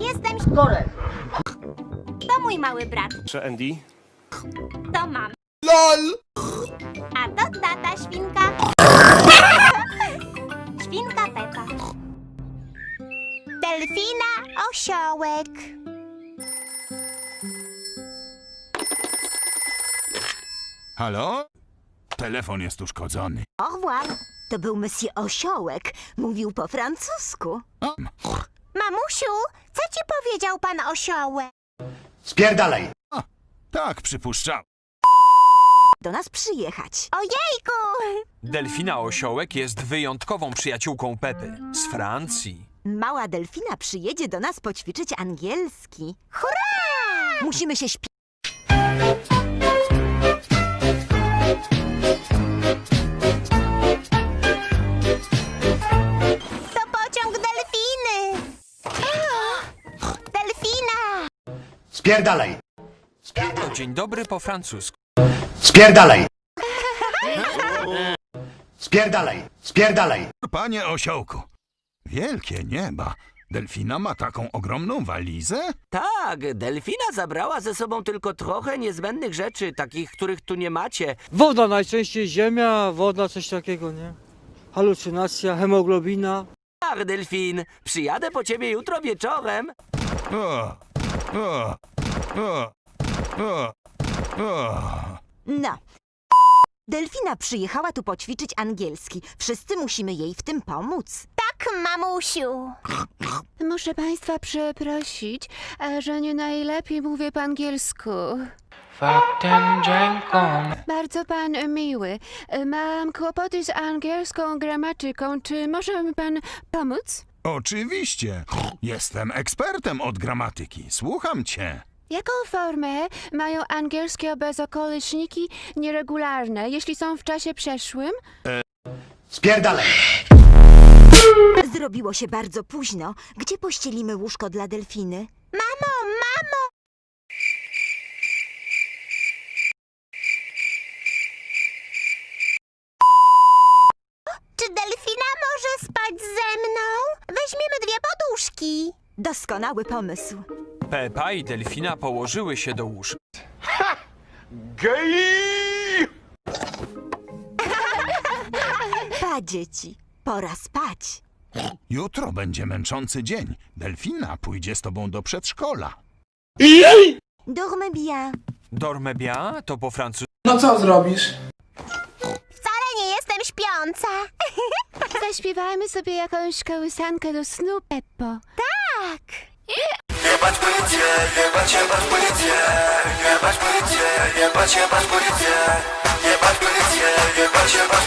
Jestem... Korek. To mój mały brat. Czy Andy? To mam. LOL! A to tata świnka. Delfina osiołek. Halo? Telefon jest uszkodzony. Au revoir. To był Monsieur Osiołek. Mówił po francusku. O, Mamusiu, co ci powiedział pan osiołek? Spierdalaj! tak, przypuszczam. Do nas przyjechać. Ojejku! Delfina Osiołek jest wyjątkową przyjaciółką Pepy z Francji. Mała delfina przyjedzie do nas poćwiczyć angielski. Hurra! Musimy się śpi... To pociąg delfiny. Delfina! Spierdalaj! Dzień dobry po francusku. Spierdalaj! Spierdalaj! Spierdalaj! Panie osiołku, wielkie nieba. Delfina ma taką ogromną walizę? Tak, delfina zabrała ze sobą tylko trochę niezbędnych rzeczy, takich, których tu nie macie. Woda najczęściej ziemia, woda coś takiego, nie? Halucynacja, hemoglobina. Ach, delfin, przyjadę po ciebie jutro wieczorem. O, o, o, o, o. No. Delfina przyjechała tu poćwiczyć angielski. Wszyscy musimy jej w tym pomóc. Tak, mamusiu. Muszę Państwa przeprosić, e, że nie najlepiej mówię po angielsku. Bardzo Pan miły. E, Mam kłopoty z angielską gramatyką. Czy może mi Pan pomóc? Oczywiście. Jestem ekspertem od gramatyki. Słucham cię. Jaką formę mają angielskie bezokoliczniki nieregularne, jeśli są w czasie przeszłym? Spierdalaj! Zrobiło się bardzo późno. Gdzie pościelimy łóżko dla delfiny? Mamo, mamo! Czy delfina może spać ze mną? Weźmiemy dwie poduszki. Doskonały pomysł. Pepa i Delfina położyły się do łóżka. Pa, dzieci. Pora spać. Jutro będzie męczący dzień. Delfina pójdzie z tobą do przedszkola. Dormez bien. Dorme bien to po francusku. No co zrobisz? Wcale nie jestem śpiąca. Zaśpiewajmy sobie jakąś kołysankę do snu, Peppo. Tak. Jebać policję, jebać, jebać policję, jebać policję, jebać, jebać policję, jebać policję, jebać, jebać